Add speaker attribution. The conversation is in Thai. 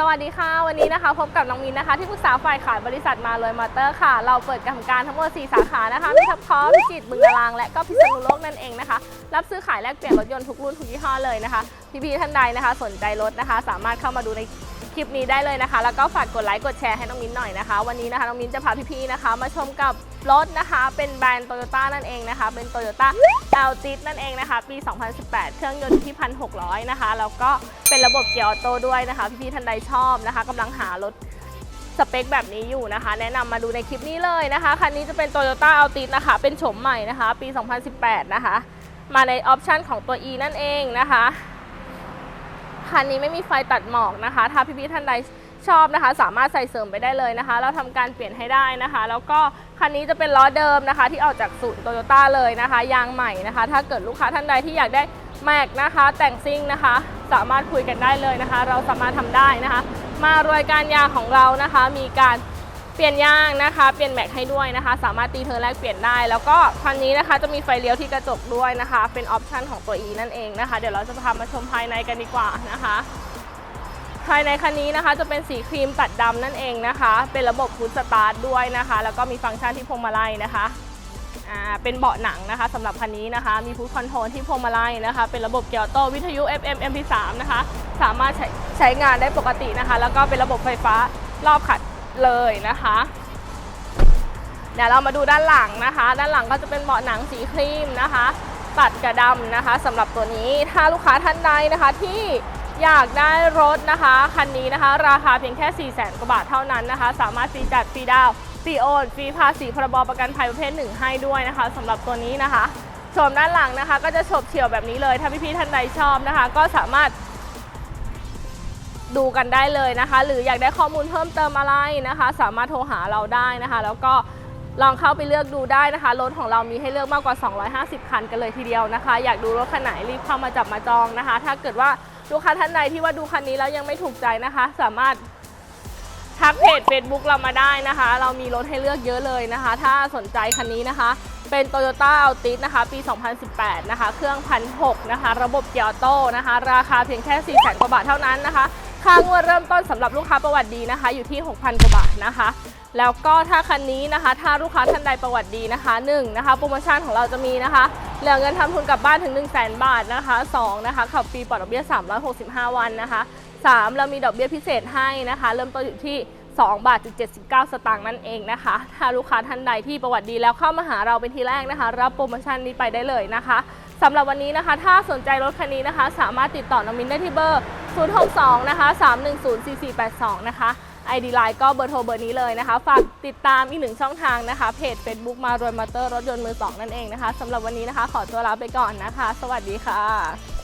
Speaker 1: สวัสดีค่ะ วันนี้นะคะพบกับน้องมินนะคะ ที่ปรึกษาฝ่ายขายบริษัทมาเลยมอเตอร์ค่ะ เราเปิดการทำการทั้งหมด 4 สาขานะคะมีทับคอพิจิตรบึงกลาง และก็พิษณุโลกนั่นเองนะคะ รับซื้อขายแลกเปลี่ยนรถยนต์ทุกรุ่นทุกยี่ห้อเลยนะคะ พี่ๆท่านใดนะคะ สนใจรถนะคะ สามารถเข้ามาดูใน คลิปนี้ได้เลยนะคะ แล้วก็ฝากกดไลค์กดแชร์ให้น้องมิ้นหน่อยนะคะ วันนี้นะคะน้องมิ้นจะพาพี่ๆนะคะ มาชมกับรถนะคะ เป็นแบรนด์โตโยต้านั่นเองนะคะ เป็นโตโยต้า l g นั่นเองนะคะ ปี 2018 เครื่องยนต์ที่ 1,600 นะคะ แล้วก็เป็นระบบเกียร์ออโต้ด้วยนะคะ พี่ๆท่านใดชอบนะคะกำลังหารถสเปคแบบนี้อยู่นะคะ แนะนำมาดูในคลิปนี้เลยนะคะคันนี้จะเป็น Toyota Altis นะคะ เป็นโฉมใหม่นะคะ ปี 2018 นะคะ มาในออปชันของตัว E นั่นเองนะคะ คันนี้ไม่มีไฟตัดหมอกนะคะ ถ้าพี่ๆท่านใดชอบนะคะ สามารถใส่เสริมไปได้เลยนะคะ เราทำการเปลี่ยนให้ได้นะคะ แล้วก็คันนี้จะเป็นล้อเดิมนะคะ ที่ออกจากศูนย์โตโยต้าเลยนะคะ ยางใหม่นะคะ ถ้าเกิดลูกค้าท่านใดที่อยากได้แม็กนะคะ แต่งซิ่งนะคะ สามารถคุยกันได้เลยนะคะ เราสามารถทำได้นะคะ มารวยการยางของเรานะคะ มีการ เปลี่ยนยางนะคะ เปลี่ยนแม็กให้ด้วยนะคะ สามารถตีเธอแลกเปลี่ยนได้ แล้วก็คันนี้นะคะจะมีไฟเลี้ยวที่กระจกด้วยนะคะ เป็นออปชันของตัว E นั่นเองนะคะ เดี๋ยวเราจะพามาชมภายในกันดีกว่านะคะ ภายในคันนี้นะคะจะเป็นสีครีมตัดดำนั่นเองนะคะ เป็นระบบฟูดสตาร์ทด้วยนะคะ แล้วก็มีฟังก์ชันที่พวงมาลัยนะคะเป็นเบาะหนังนะคะสำหรับคันนี้นะคะ มีฟูดคอนโทรลที่พวงมาลัยนะคะ เป็นระบบเกียร์ออโต้วิทยุ FM MP3 นะคะ สามารถใช้ใช้งานได้ปกตินะคะ แล้วก็เป็นระบบไฟฟ้ารอบขัด เลยนะคะเดี๋ยวเรามาดูด้านหลังนะคะ ด้านหลังก็จะเป็นเบาะหนังสีครีมนะคะ ตัดกระดำนะคะสำหรับตัวนี้ถ้าลูกค้าท่านใดนะคะที่อยากได้รถนะคะคันนี้นะคะ ราคาเพียงแค่ 4 0 0 0 0 0กว่าบาทเท่านั้นนะคะ สามารถฟรีจัดฟรีดาวฟรีโอนฟรีภาษีพรบประกันภัยประเภทหนึ่งให้ด้วยนะคะสำหรับตัวนี้นะคะชมด้านหลังนะคะ ก็จะฉบเฉี่ยวแบบนี้เลย ถ้าพี่ๆท่านใดชอบนะคะ ก็สามารถ ดูกันได้เลยนะคะ หรืออยากได้ข้อมูลเพิ่มเติมอะไรนะคะ สามารถโทรหาเราได้นะคะ แล้วก็ลองเข้าไปเลือกดูได้นะคะรถของเรามีให้เลือกมากกว่า 250 คันกันเลยทีเดียวนะคะ อยากดูรถคันไหนรีบเข้ามาจับมาจองนะคะ ถ้าเกิดว่าลูกค้าท่านใดที่ว่าดูคันนี้แล้วยังไม่ถูกใจนะคะ สามารถทักเพจ Facebook เรามาได้นะคะ เรามีรถให้เลือกเยอะเลยนะคะ ถ้าสนใจคันนี้นะคะ เป็น Toyota Altis นะคะ ปี 2018 นะคะ เครื่องพันหนะคะ ระบบเกียร์ออโต้นะคะ ราคาเพียงแค่ 4 0 0 0 0 0กว่าบาทเท่านั้นนะคะ ค่างวดเริ่มต้นสำหรับลูกค้าประวัติดีนะคะ อยู่ที่ 6,000กว่าบาทนะคะ แล้วก็ถ้าคันนี้นะคะ ถ้าลูกค้าท่านใดประวัติดีนะคะ1นะคะโปรโมชั่นของเราจะมีนะคะเหลือเงินทำทุนกลับบ้านถึง 1 0 0 0 0แบาทนะคะ2นะคะขับฟรีปลอดดอกเบี้ย 365 วันนะคะ 3 เรามีดอกเบี้ยพิเศษให้นะคะ เริ่มต้นอยู่ที่2บาทจุด79 สตางค์นั่นเองนะคะ ถ้าลูกค้าท่านใดที่ประวัติดีแล้วเข้ามาหาเราเป็นทีแรกนะคะ รับโปรโมชั่นนี้ไปได้เลยนะคะสำหรับวันนี้นะคะ ถ้าสนใจรถคันนี้นะคะ สามารถติดต่อน้องมินได้ที่เบอร์ 062 นะคะ 310 4482 นะคะ ID Line ก็เบอร์โทรเบอร์นี้เลยนะคะ ฝากติดตามอีกหนึ่งช่องทางนะคะ เพจ Facebook มารวยมอเตอร์รถยนต์มือสองนั่นเองนะคะสำหรับวันนี้นะคะ ขอตัวลาไปก่อนนะคะ สวัสดีค่ะ